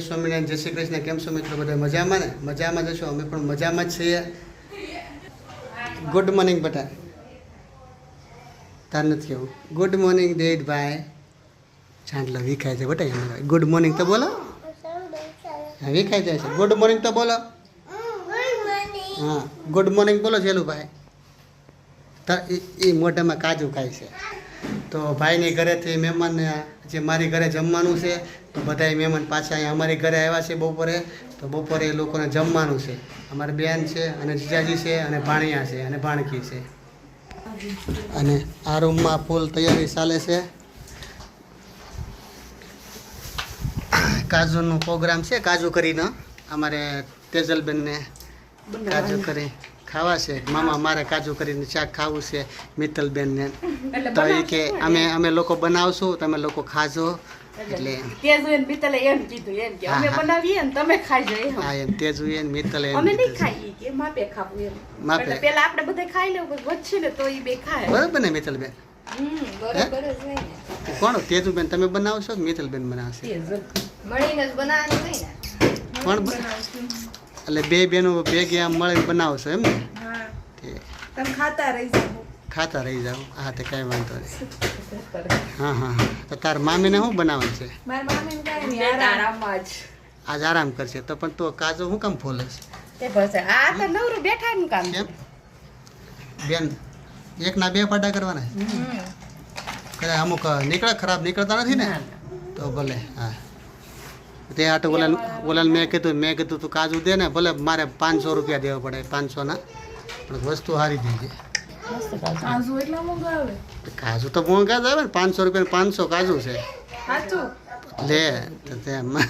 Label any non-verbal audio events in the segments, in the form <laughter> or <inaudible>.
સ્વામિનારાયણ, જય શ્રી કૃષ્ણ. કેમ છો મિત્રો? બધા મજામાં ને? મજામાં જશો? અમે પણ મજામાં જ છીએ. ગુડ મોર્નિંગ બટા. તાર નથી કેવું ગુડ મોર્નિંગ દેવભાઈ. ચાંદલો વિખાય છે બટા એમ ગુડ મોર્નિંગ તો બોલો. હા વિખાઈ જાય છે. ગુડ મોર્નિંગ તો બોલો. હા ગુડ મોર્નિંગ બોલો છેલું એ- એ મોઢામાં કાજુ ખાય છે. તો ભાઈની ઘરેથી મહેમાન જે મારી ઘરે જમવાનું છે તો બધાય મહેમાન પાછા અહીંયા અમારી ઘરે આવ્યા છે બપોરે. તો બપોરે એ લોકોને જમવાનું છે. અમારી બેન છે અને જીજાજી છે અને ભાણિયા છે અને ભાણકી છે. અને આ રૂમમાં ફૂલ તૈયારી ચાલે છે. કાજુનો પ્રોગ્રામ છે કાજુ કરીને. અમારે તેજલબેનને કાજુ કરી ખાવા છે. મામા મારે કાજુ કરીને શાક ખાવું છે મિત્તલબેનને. તો એ કે અમે અમે લોકો બનાવશું તમે લોકો ખાજો. એટલે તે જોઈને બીતલે એમ કીધું એમ કે અમે હા, હા. બનાવીએ ને તમે એમ. હા એમ તેજુ એમ મિત્તલ એમ અમે નહીં. ખાઈએ કે માપે ખાવું એમ. માપે. એટલે આપણે બધા ખાઈ લેવું પછી ને તો એ બે ખાય. બરાબર ને મિત્તલબેન? કોણ? તેજુબેન તમે બનાવશો મિત્તલબેન બનાવશે? મળીને જ બનાવવાનું હોય ને. કોણ બ- એટલે બે બેનો ભેગી આમ મળીને બનાવશો એમ ને? તમે ખાતા રહી જાઓ. ખાતા રહી જાઓ. હા તે કાંઈ વાંધો નહીં. હા હા હા. તો તાર મામીને શું બનાવવાનું છે? આજ આરામ કરશે. તો પણ તો કાજુ શું કામ ફોલે છે? તે બસ આ તો નવરું બેઠા નું કામ કેમ? બેન એકના બે પાટા કરવાના કદાચ અમુક નીકળે ખરાબ નીકળતા નથી ને. તો ભલે હા. તે આટો ઓલા ઓલાને મેં કીધું મેં કીધું તું કાજુ દે ને ભલે મારે પાંચસો રૂપિયા દેવા પડે પાંચસોના. પણ વસ્તુ સારી દેજે કાજુ તો મોંઘા જ આવે ને પાંચસો રૂપિયા પાંચસો કાજુ છે. લે તો તેમાં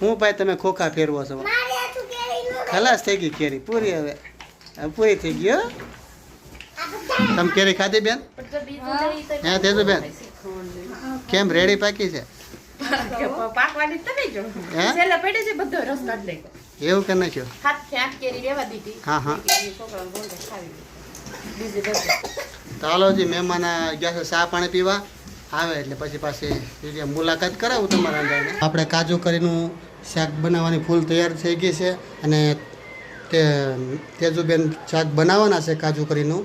હું ભાઈ તમે ખોખા ફેરવો છો? ખલાસ થઈ ગઈ કેરી પૂરી હવે પૂરી થઈ ગઈ હો. તમે કેરી ખાધી બેન? હે તેજુ બેન કેમ રેડી પાકી છે? એવું કે નાખ્યો હા, હા. હાલો જી મહેમાન ગયા છે ચા પાણી પીવા. આવે એટલે પછી પાછી મુલાકાત કરાવું તમારા અંદાજે. આપણે કાજુ કરીનું શાક બનાવવાની ફૂલ તૈયાર થઈ ગઈ છે અને તે તેજુબેન શાક બનાવવાના છે કાજુ કરીનું.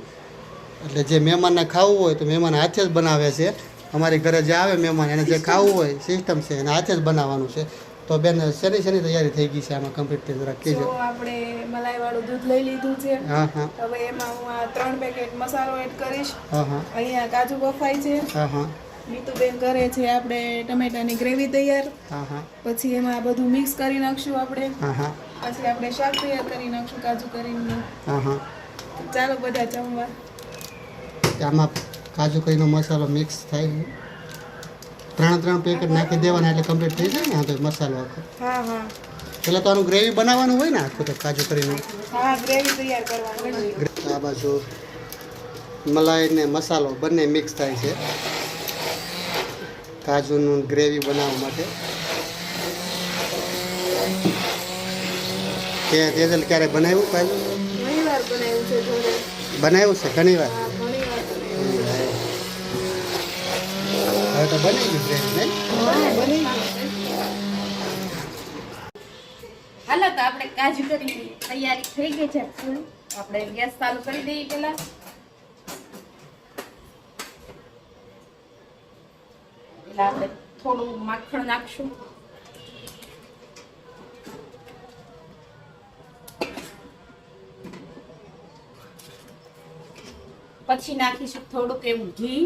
એટલે જે મહેમાનને ખાવું હોય તો મહેમાન હાથે જ બનાવે છે. અમારી ઘરે જે આવે મહેમાન એને જે ખાવું હોય સિસ્ટમ છે એને હાથે જ બનાવવાનું છે. તો બેન શેની શેની તૈયારી થઈ ગઈ છે આમાં કમ્પ્લીટ જરા તો કહેજો આપણે મલાઈ વાળું દૂધ લઈ લીધું છે. હા હા. હવે એમાં હું આ ત્રણ પેકેટ મસાલો એડ કરીશ. હા હા. અહીંયા કાજુ બફાઈ છે. હા હા. મીતુબેન કરે છે આપણે ટમેટાની ગ્રેવી તૈયાર. હા હા. પછી એમાં આ બધું મિક્સ કરી નાખશું આપણે. હા હા. પછી આપણે શાક તૈયાર કરી નાખશું કાજુ કરીને. હા હા. ચાલો બધા જમવા. આમાં કાજુ કરીનો મસાલો મિક્સ થાય ત્રણ ત્રણ પેકેટ નાખી દેવાના એટલે કમ્પ્લીટ થઈ જાય ને આ તો મસાલો આખો. હા હા. એટલે તો આનું ગ્રેવી બનાવવાનું હોય ને આખું તો કાજુ કરીને. હા ગ્રેવી તૈયાર કરવાનું આ બાજુ મલાઈ ને મસાલો બંને મિક્સ થાય છે. કાજુનું ગ્રેવી બનાવવા માટે. તેજલ ક્યારે બનાવ્યું કાજુ? બનાવ્યું છે જોડે બનાવ્યું છે ઘણી વાર તો બની ગયું ગ્રેવી નહીં હા બની ગયું હાલો તો આપણે કાજુ કરી તૈયારી થઈ ગઈ છે. ફૂલ આપણે ગેસ ચાલુ કરી દઈએ પેલા એટલે આપણે થોડું માખણ નાખશું. પછી નાખીશું થોડુંક એવું ઘી.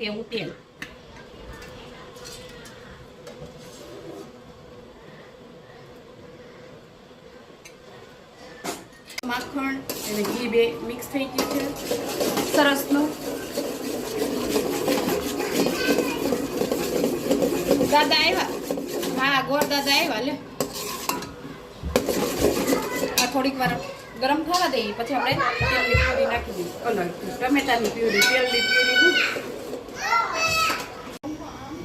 એવું તેલ માખણ અને ઘી બે મિક્સ થઈ ગયું છે. સરસનું દાદા આવ્યા હા ગોળ દાદા આવ્યા લે આ થોડીક વાર ગરમ થવા દઈએ પછી આપણે તેલની પ્યુરી નાખી દઈએ અલગ. ટમેટાની પ્યુરી તેલની પ્યુરી.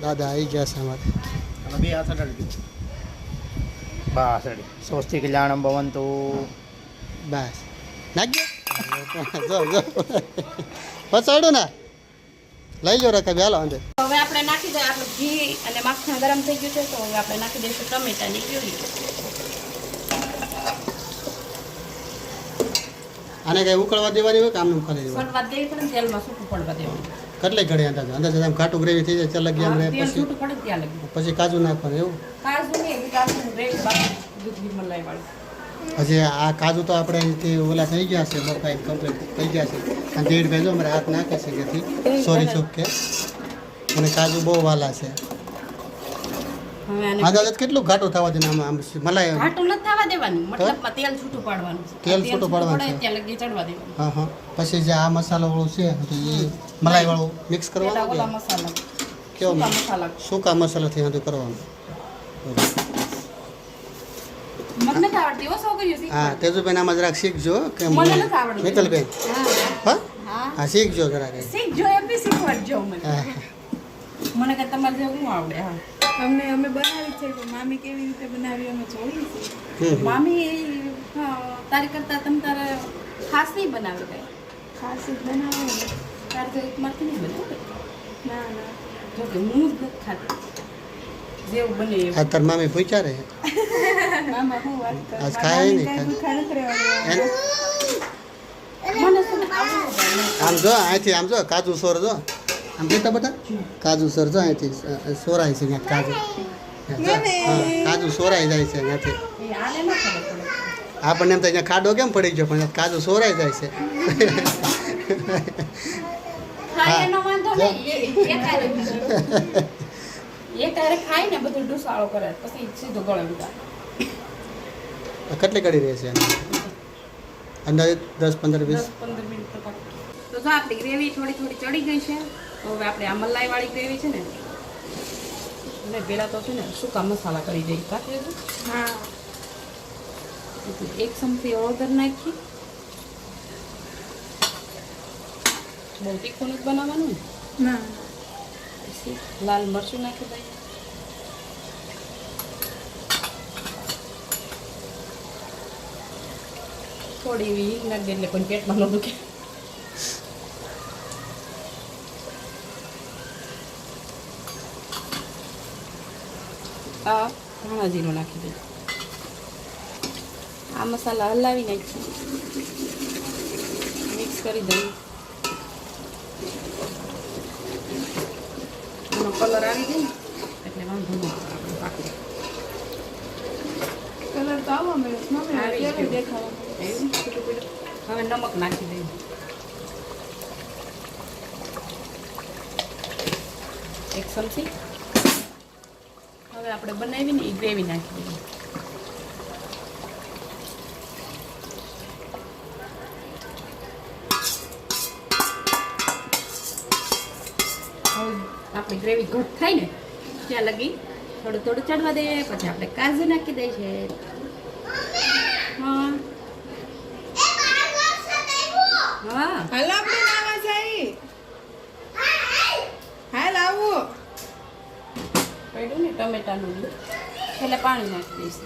દાદા આવી ગયા છે અમારે. અમે બે હાથ અડાડી બસ રેડી સ્વસ્તિ કલ્યાણમ ભવંતુ બસ. નાખ દે જો. જો ને? લઈ લો રકાબી હાલો અંદર હવે આપણે નાખી દઈએ આપણું ઘી અને માખણ ગરમ થઈ ગયું છે તો હવે આપણે નાખી દઈશું ટમેટાની પ્યુરી આને કઈ ઉકળવા દેવાની હોય કામ આમને ઉકળી દેવાની? સળવા દેવી તેલમાં સૂકું પડવા દેવાનું. કેટલી ઘડી અંદાજ? અંદાજ આમ ઘાટું ગ્રેવી થઈ જાય ચાલ ગયા આપણે પછી પછી કાજુ નાખવાનું એવું? કાજુ નહીં હજી કાજુ ગ્રેવી બાકી દૂધ ઘી મલાઈ વાળી હજી આ કાજુ તો આપણે અહીંથી ઓલા થઈ ગયા છે બફાઈ કમ્પ્લીટ થઈ ગયા છે. અને દેડભાઈ જો અમારે હાથ નાખે છે જેથી સોરી ચોક કે અને કાજુ બહુ વાલા છે. આદાલત કેટલું ઘાટું થવા દે આમ આમ મલાઈ ઘાટું નથી થવા દેવાનું મતલબમાં તેલ છૂટું પાડવાનું. તેલ છૂટું પાડવાનું ત્યાં લગી ચડવા દેવાનું. હા હા. પછી જે આ મસાલો વાળું છે એ મલાઈ વાળું મિક્સ કરવાનું ઓલા મસાલા. કેવો સૂકા મસાલા. સૂકા મસાલાથી બધું કરવાનું. મને નથી આવડતી હો છોકરીઓ હા તેજુબેન આમાં જરાક શીખજો કે મને નથી આવડતું. મિત્તલબેન હા. હા? શીખજો જરાક શીખજો એમ બી શીખવાડજો મને. હા. મને કે તમારે જેવું શું આવડે હા. અમને અમે બનાવી છે પણ મામી કેવી રીતે બનાવી અમે જોઈ છે. મામી હા, તારી કરતા તમે તારે ખાસ નહીં બનાવે કઈ? ખાસ જ બનાવે તારે તો એકમાંથી નહીં બનાવે ના ના. જો કે હું જ નથી ખાતી. જેવું બને એવું. આ તાર મામી પૂછ્યા રે? મામા હું વાત કરું? આજ ખાય નહીં, બને. આમ જો અહીંથી આમ જો કાજુ સોર જો. આમ કેતા બધા? કાજુ સોર જો અહીંથી સોરાય છે ત્યાં કાજુ. જો, હા, કાજુ સોરાઈ જાય છે ત્યાંથી. એ આને ન ખબર પડે. આપણને એમ તો અહીંયા ખાડો કેમ પડી ગયો? પણ કાજુ સોરાઈ જાય છે. <laughs> એનો વાંધો નહીં એ- તારે એ તારે ખાય ને બધું ડુસાળો કરે પછી સીધો ગળે ઉતારે. કેટલી કડી રહેશે અંદાજે દસ પંદર વીસ? દસ પંદર મિનિટ તો પાકી. તો જો આપણી ગ્રેવી થોડી થોડી ચડી ગઈ છે તો હવે આપણે આ મલાઈ વાળી ગ્રેવી છે ને અને પહેલાં તો છે ને સૂકા મસાલા કરી દઈએ. કાઢી હા એક ચમચી હળદર નાખી બહુ તીખું નથી બનાવવાનું ને? ના. પછી લાલ મરચું નાખી દઈએ. થોડી એવી હિંગ નાખી દે એટલે કોઈ પેટમાં ન દુખે. આ ધાણા જીરું નાખી દઈએ. આ મસાલા હલાવી નાખી મિક્સ કરી દઈએ. કલર આવી જાય એટલે વાંધો ન કલર તો આવો ગયો. દેખાવા. હવે નમક નાખી દઈએ એક ચમચી હવે આપણે બનાવીને ગ્રેવી નાખી દઈએ આપણી ગ્રેવી ઘટ થાય ને ત્યાં લગી થોડું થોડું ચડવા દઈએ પછી આપણે કાજુ નાખી દઈએ છે હા. હા. હાલો આપણે નાવા હાલ આવો પડ્યું ને ટમેટાનું એટલે પાણી નાખી દઈશ.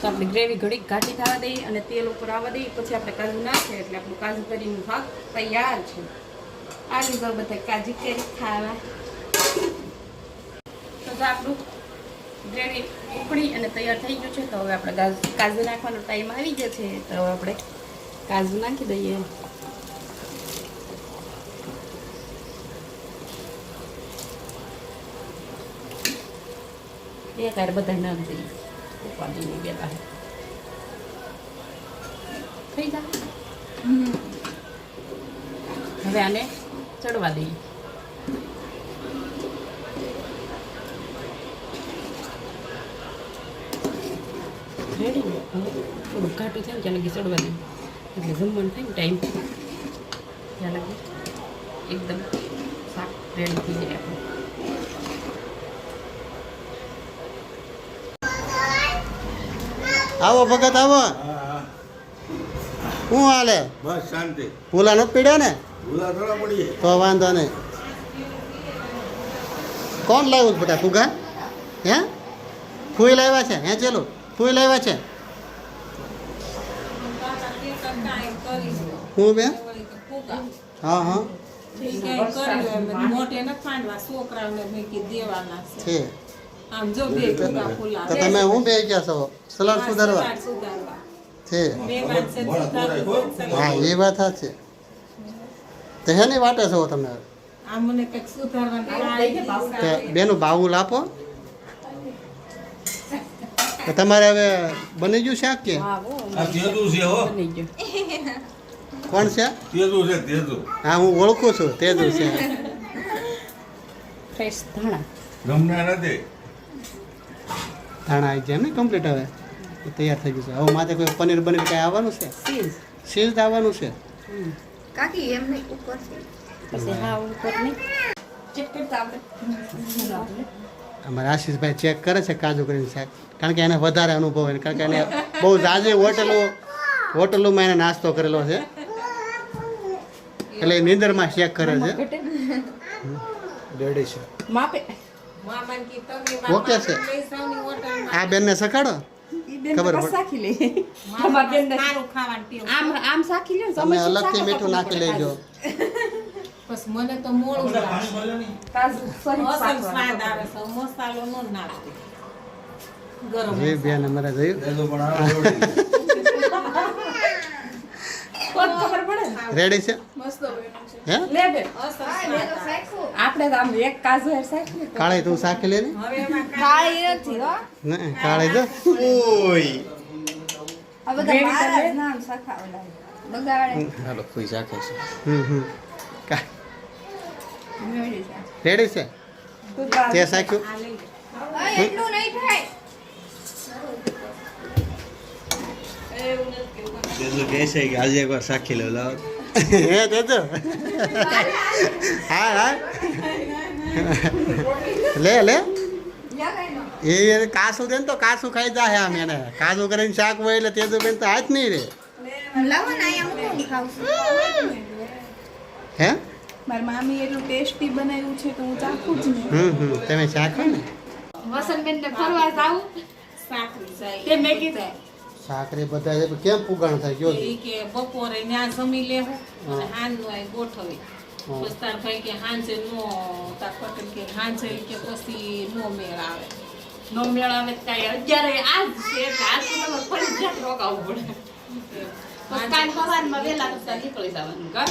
તો આપણે ગ્રેવી ઘડીક ઘાટી થવા દઈએ અને તેલ ઉપર આવવા દઈએ. પછી આપણે કાજુ નાખીએ એટલે આપણું કાજુ કરીનું ભાગ તૈયાર છે. આ લીધો બધા કાજુ કરી ખાવા. તો આપણું ગ્રેવી ઉકળી અને તૈયાર થઈ ગયું છે, તો હવે આપણે કાજુ નાખવાનો ટાઈમ આવી ગયો છે, તો હવે આપણે કાજુ નાખી દઈએ. એ આર બધા નાખી દઈએ. જાય હવે આને ચડવા દઈએ રેડી થાય ને ત્યાં લગી ચડવા દઈએ એટલે જમવાનું થાય ને ટાઈમ ત્યાં લગી એકદમ શાક રેડી થઈ જાય આપણું આવો ભગત આવો. શું હાલે? બસ શાંતિ. ભૂલા નથી પીડ્યા ને? ભૂલા થોડા પડી તો વાંધો નહીં. કોણ લાવ્યું છે બેટા ફુગા? હે? ફૂઈ લાવ્યા છે? હે ચેલું? ફૂઈ લાવ્યા છે? હું બે હા હા. મોટે ન ખાંડવા છોકરાઓને દેવાના છે. છે આમ જો બે તો તમે હું બે ગયા છો? સલાડ સુધારવા? છે. હા. એ વાત સાચી. તો હેની વાટે છો તમે. બેનું બાઉલ આપો. તો તમારે હવે બની ગયું શાક કે? હા હો આ તેજુ છે હો. બની ગયો. કોણ છે? તેજુ છે તેજુ હા હું ઓળખું છું તેજુ છે. ફ્રેશ ધાણા. ગમના નથી. ધાણા આવી જાય ને કમ્પ્લીટ હવે? તૈયાર થઈ ગયું છે. હવે માથે કોઈ પનીર બનીર કાંઈ આવવાનું છે? સીઝ સીલ જ આવવાનું છે. કાકી એમ નહીં ઉપર પછી હા ઉપર નહીં ચેક કરતા આપણે. અમારા આશીષભાઈ ચેક કરે છે કાજુ કરીને શાક. કારણ કે એને વધારે અનુભવ હોય કારણ કે એને બહુ જાજે હોટલો હોટલોમાં એને નાસ્તો કરેલો છે. એટલે એ નીંદરમાં ચેક કરે છે. ઘટે છે. માપે. ઓકે છે. આ બેનને સખાડો ખબર ટેવ. આમ આમ સાખી લ્યો તમે અલગથી મીઠું નાખી લેજો. <laughs> બસ મને તો મોળું લાગે. મસાલો ન નાખતી ગરમ બેન અમારે જોયું. <laughs> રેડી છે? કાળી તું શાકી લે ને કાળી તો? હાલો કોઈ શાકે છે. રેડી છે. તે શાખ્યું? આ તેજુ કહે છે કે આજે એકવાર સાખી લો લાવ હે તેજો હા હા લે લે. એ એને કાસું દે ને તો કાસું ખાઈ જાય આમ એને. કાસુ કરીને શાક હોય એટલે તેજુ બેન તો હાથ નહીં રે. લાવો ને અહીંયા મૂકો હું ખાઉં હે? મારી મામી એટલું ટેસ્ટી બનાવ્યું છે તો હું ચાખું જ હમ હમ. તમે શાક ને. વસંતબેન ને ફરવા જાવ સાકરી જાય. તે મેં કીધું સાકરી બધા છે, કેમ પુગાણ થાય કયો ઈ કે બપોરે ન્યા જમી લેવું અને હાન નો અહીં ગોઠવી. પછી તાર ભાઈ કે હાંજે નો તાર પટેલ કે હાંજે કે પછી નો મેળ આવે. નો મેળ આવે કાંઈ અત્યારે આજ છે આજ તો તમારે ફરજિયાત રોકાવું પડે. પછી કાલ સવારમાં વહેલા નીકળી જવાનું ઘર.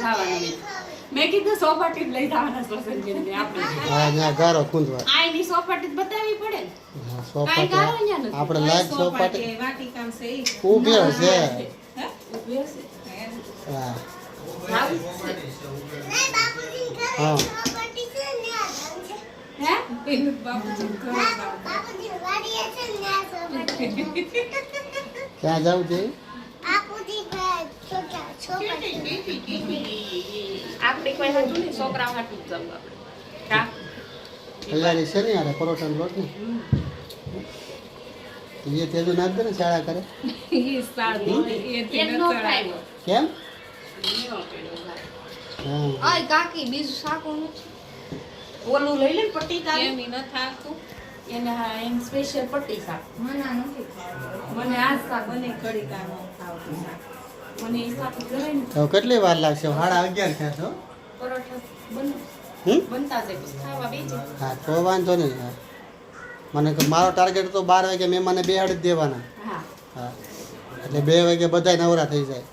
જવાનું. મેં કીધું સોપાટી જ લઈ જવાના સોસંજીને આપણે હા ત્યાં ગારો કુંદવા આઈની સોપાટી જ બતાવી પડે ને ગારો નથી. આપણે લાઈક સોપાટી વાટી કામ છે. ઊભી હશે હે? ઊભી હશે. હા. ક્યાં જવું છે આપણે કોઈ હાટું નહીં છોકરા હાટું જ જવું આપણે કા? છે ને યાર પરોઠાનો લોટ ને એ તેજુ દે ને શાળા કરે. કેમ. હા કાકી બીજું શાકું નથી ઓલું લઈ લે ને પટ્ટી તારી ન ઈ એને હા એમ સ્પેશિયલ પટ્ટી શાક મને આ નથી ખાવું. મને આ શાક મને કડીકા નો ખાવતું શાક. તો કેટલી વાર લાગશે? સાડા અગિયાર થયા છો હા તો વાંધો નહીં. હા. મને તો મારો ટાર્ગેટ તો બાર વાગે મહેમાને બેહાડી જ દેવાના. હા. એટલે બે વાગે બધા નવરા થઈ જાય.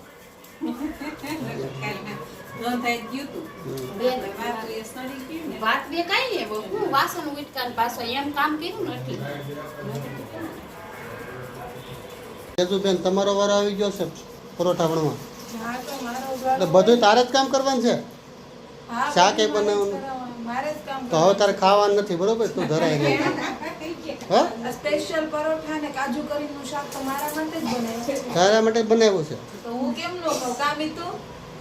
વાતું બે. કાંઈ નહીં હું વાસણ ઉટકાન પાછો એમ કામ કર્યું ને તેજુબેન તમારો વાર આવી ગયો છે? પરોઠા વણવા તો એટલે બધું તારે જ કામ કરવાનું છે? હા, શાક એ બનાવવાનું. કરાવવાનું. મારે જ કામ તો હવે તારે ખાવાનું નથી બરોબર? તું હા? સ્પેશિયલ પરોઠા ને કાજુ કરીનું શાક તો મારા માટે જ બને છે. તારા માટે બનાવ્યું છે? તો હું કેમ નો ખાઉં? કામી તો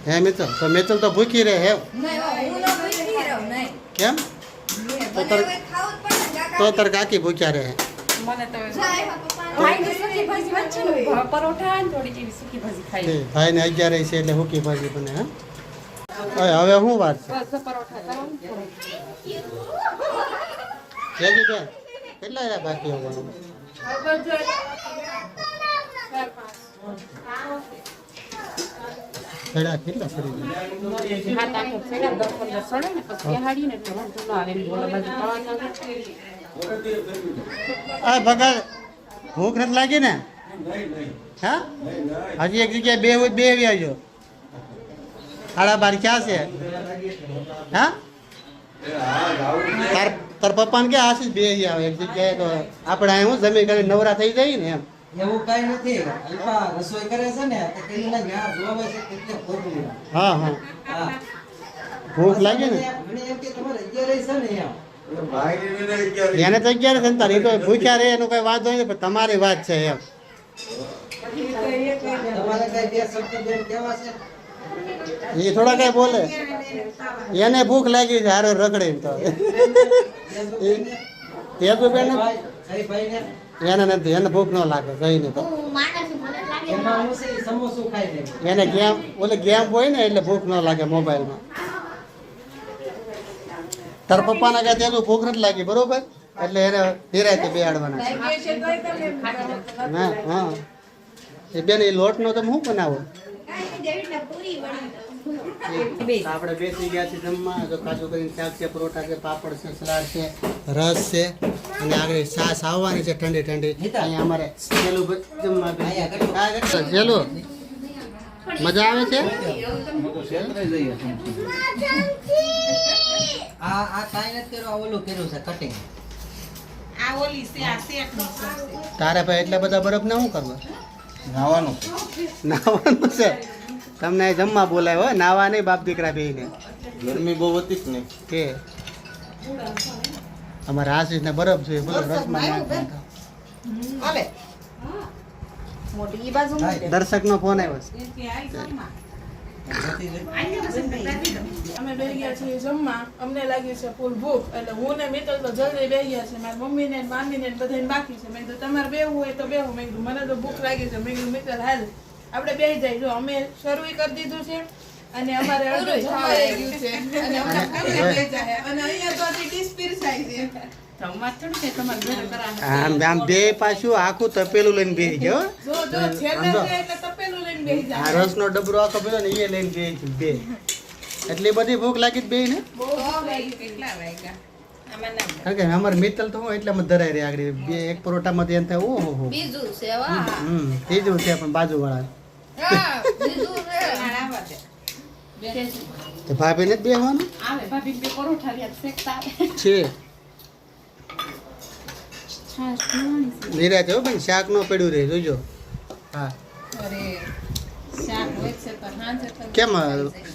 હે મિત્ર તો મિત્ર તો ભૂખી રહે હે? નહીં હો, હું ન ભૂખી રહું, નહીં. કેમ? તો. તાર કાકી. ભૂખ્યા રહે. મને તો સૂકી પરોઠા ને થોડી જેવી સૂકી ભાજી ખાઈ ભાઈને અગિયાર છે એટલે હુકી ભાજી બને હા? હવે હવે શું વાત છે? કેટલા રહ્યા બાકી હોવાનું? કેટલા સડી આ ભગત ભૂખ નથી લાગી ને? હા? હજી એક જગ્યાએ બે હોય બે આવી આવજો. સાડા બાર ક્યાં છે? હા? તાર તાર પપ્પાને ક્યાં આશીષ બે આવી આવે? એક જગ્યાએ તો આપણે હું જમી કરી નવરા થઈ જાય ને એમ. એવું કઈ નથી. અલ્પા રસોઈ કરે છે ને તો પેલું જ્યાં જોવે છે એટલે ખોટું હા હા. ભૂખ લાગે ને? એમ કે તમારે અગિયાર છે ને એમ. એને તો અગિયાર છે ને તાર તો ભૂખ્યા રહે એનો કઈ વાંધો નહીં પણ તમારી વાત છે એમ. તમારે કઈ બે શબ્દ બેન કેવા છે? એ થોડા કઈ બોલે. એને ભૂખ લાગી છે હારો રગડે તો. તે તો બેન ને એને નથી એને ભૂખ ન લાગે કહીને તો. એમાં હું છે ઈ સમોસું ખાઈ લે એને ગેમ ઓલે ગેમ હોય ને એટલે ભૂખ ન લાગે મોબાઈલમાં. તાર પપ્પાના કાંઈ તેનું ભૂખ નથી લાગી બરોબર? એટલે એને નિરાયતે બેહાડવાના છે. છે. હા હા. એ બેન એ લોટનો તમે શું બનાવો? આપણે બેસી ગયા છીએ જમવા જો કાજુ કરીને શાક છે પરોઠા છે પાપડ છે સલાડ છે રસ છે અને આગળ આવવાની છે ઠંડી ઠંડી. અહીંયા અમારે જેલું જમવા? જેલું મજા આવે છે. આ આ કાઈ નથી કર્યું આ ઓલું કર્યું છે કટિંગ આ ઓલી છે આ શેકની છે. તારે ભાઈ એટલા બધા બરફ ના શું કરવા? નાવાનું નાવાનું છે? તમને જમવા બોલાય હો નાવા નહીં બાપ દીકરા બેયને ગરમી બહુ હતી જ ને કે? અમારા આશીષ ને બરફ જોઈએ બોલો રસમાં નાખતા. દર્શક નો ફોન આવ્યો છે. અમે બે ગયા છીએ જમવા. અમને લાગી છે ફૂલ ભૂખ એટલે હું ને મિત્ર તો જલ્દી બેસી ગયા છે મારી મમ્મી ને મામી ને બધાને બાકી છે. મેં કીધું તમારે બેવું હોય તો બેહું મેં કીધું મને તો ભૂખ લાગી છે. મેં કીધું મિત્ર હાલ. આપણે બેસી જાય. જો અમે શરૂ કરી દીધું છે અને અમારે અડધું જમાઈ ગયું છે. અને જાય. અહીંયા તો ડીશ પીરસાય છે. આમ આમ બે પાછું આખું તપેલું લઈને બેસી ગયો જો જો છેલ્લે એટલે આ રસનો ડબરો આખો પીધો ને એ લઈને બે બે. એટલી બધી ભૂખ લાગી જ બે ને બહુ ભૂખ લાગી છે. કેટલા વાગ્યા? આમાં ના કારણ કે અમારે મિત્તલ તો એટલે એટલામાં ધરાઈ રહ્યા આગળ. બે એક પરોટામાંથી એમ થાય ઓહો હો બીજું છે હમ ત્રીજું છે પણ બાજુવાળા તો ભાભીને જ ભાભી બે પરોઠા રહ્યા છે. નિરાજ હો બેન શાક નો પડ્યું રહે જોજો. હા. અરે. કેમ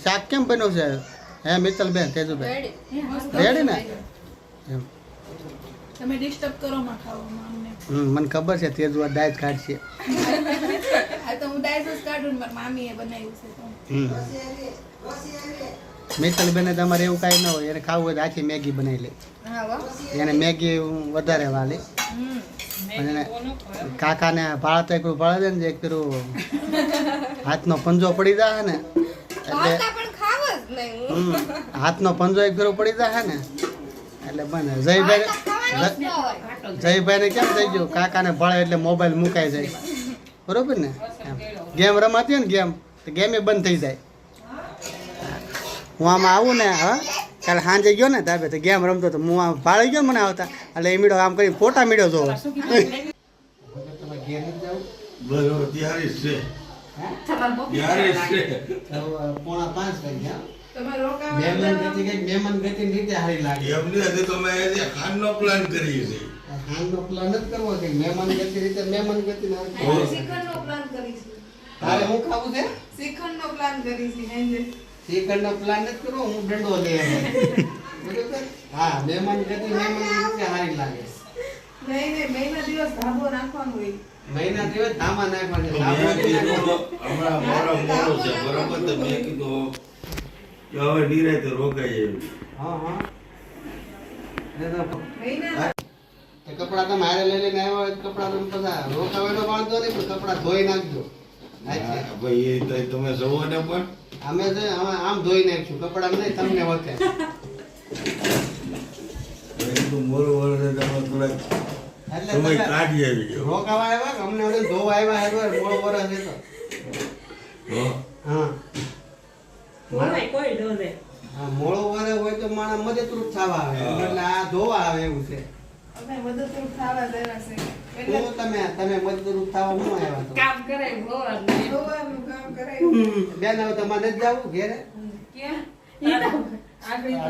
શાક કેમ બન્યું છે? હે મિત્તલ બેન તેજુબેન. રેડી. ને? તમે ડિસ્ટર્બ કરો માં ખાવામાં અમને. હમ, મને ખબર છે તેજુ આ દાજ કાઢશે. આ તો હું ડાયસ કાઢું ને મારી મામીએ બનાવ્યું છે તો. હમ. મિત્તલ બેને તમારે એવું કાંઈ ન હોય એને ખાવું હોય તો આખી મેગી બનાવી લે. એને મેગી વધારે વાલે. અને કાકાને ભાળતા એકલું ભાળે દે ને એક પેલું હાથનો પંજો પડી જાય ને એટલે હાથનો પંજો એક ફેરો પડી જાય ને એટલે બને. જયભાઈ જયભાઈ ને કેમ થઈ ગયું? કાકાને ભળે એટલે મોબાઈલ મુકાઈ જાય. બરોબર ને. ગેમ રમાતી હોય ને ગેમ તો ગેમ બંધ થઈ જાય. હું આમાં આવું ને હા? કાલે સાંજે ગયો ને તાબે તો ગેમ રમતો તો હું આમ ભાળી ગયો મને આવતા એટલે એ મીડો આમ કરી ફોટા મીડો જોવો બરોબર ત્યારે જ છે ત્યારે જ છે પોણા પાંચ મહેમાન ગતિ રીતે લાગે. એમને હજી તો મેં હજી ખાનનો પ્લાન કરીએ છીએ. હાલનો પ્લાન જ કરવો છે મહેમાન ગતિ રીતે મહેમાન ગતિ શ્રીખંડનો પ્લાન કરીશું. તારે હું ખાવું છે? શ્રીખંડનો પ્લાન કરીશું હેંજે. શ્રીખંડ નો પ્લાન નથી કરો હું દંડો લઈ આવ્યો. બરોબર? હા મહેમાન ગતિ મહેમાન કે સારી લાગે. નહીં નહીં મહિના દિવસ ધાબો નાખવાનું હોય. મહિના દિવસ ધામા નાખવાના તો મેં હમણાં મોડો મોડો છે બરોબર તો મેં કીધું હવે નિરાયતે રોકાઈ જાય હા હા. તો કપડાં તમે હારે લઈ લઈને આવ્યા હોય તો તમે બધા રોકાવાનો વાંધો નહીં પણ કપડા ધોઈ નાખજો. ભાઈ એ તો તમે જુઓ ને પણ. અમે છે આમ ધોઈ નાખશું કપડા નહીં તમને કોઈ મોળો વરે હોય તો માણસ મદદરૂપ થવા આવે. એટલે આ ધોવા આવે એવું છે. મદદરૂપ થવા દેવા છે. તમે તમે મદદરૂપ થવા હું આવ્યા તો. કામ કરે ભગવાનને. કામ કરાય બેન હવે તમારે નથી જવું ઘેરે? ક્યાં ઈ તો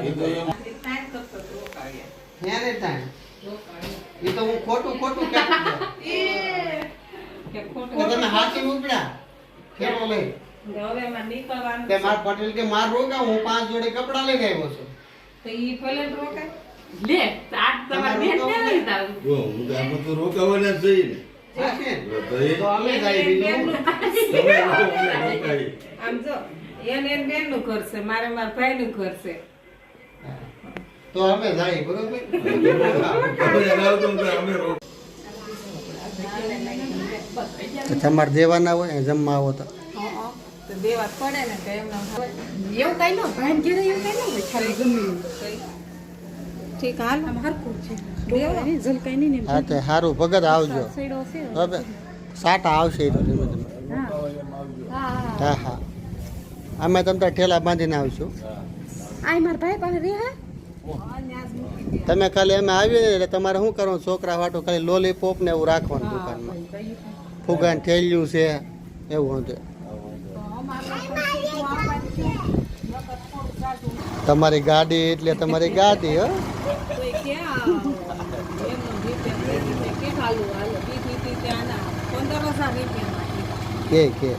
એ તો એમ. ટાઈમ કરતો તો રોકાવ્યા ક્યારે ટાઈમ રોકાવ્યા એ તો હું ખોટું ખોટું. કે તો ખોટું તમે હાથી ઉપડ્યા? ખેડો લઈ. હવે એમાં નીકળવાનું તે માર પટેલ કે માર રોકા હું પાંચ જોડે કપડા લઈ આવ્યો છું. તો ઈ ભલે રોકાય. લે આજ તમારે બેન ને લઈ જાવ. જો હું તો આમાં તો રોકાવાના જ ને. તો અમે જાય બીજું હું? તમે લોકો અમને રોકાઈ. આમ જો એને એને બેનનું ઘર છે મારે મારા ભાઈનું ઘર છે. તો અમે જાય બરોબર? તમે એના આવતો ને તો અમે રોક તો તમારે દેવાના હોય જમવા આવો તો. તો દેવા પડે ને એમને એવું કઈ ન ભાઈ ઘેરે એવું કઈ ન હોય ખાલી ગમે એવું. ઠીક હાલ. હરખું છે. ઝલકાઈ નહીં હા તે સારું ભગત આવજો. હવે સાટા આવશે ધીમે ધીમે હા. હા અમે તમે ત્યાં ઠેલા બાંધીને આવશું. આય મારા ભાઈ પાસે રે હા? તમે ખાલી અમે આવીએ એટલે તમારે શું કરવાનું? છોકરા વાટો ખાલી લોલીપોપ ને એવું રાખવાનું દુકાનમાં. ફુગાન થેલ્યું છે એવું હતું તમારી ગાડી એટલે તમારી ગાડી હો તો એ ક્યાં એમનું રીતે એ રીતે કે હાલું હાલો ઈ રીતે ત્યાંના પંદર હજાર રૂપિયામાં કે કે.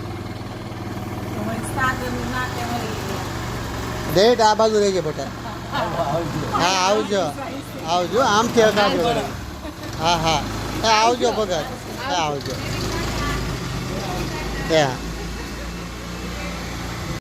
ડેટ આ બાજુ રહેજે બેટા. હા આવજો. આવજો. આમ કે હા હા. હા આવજો ભગત હા આવજો. હા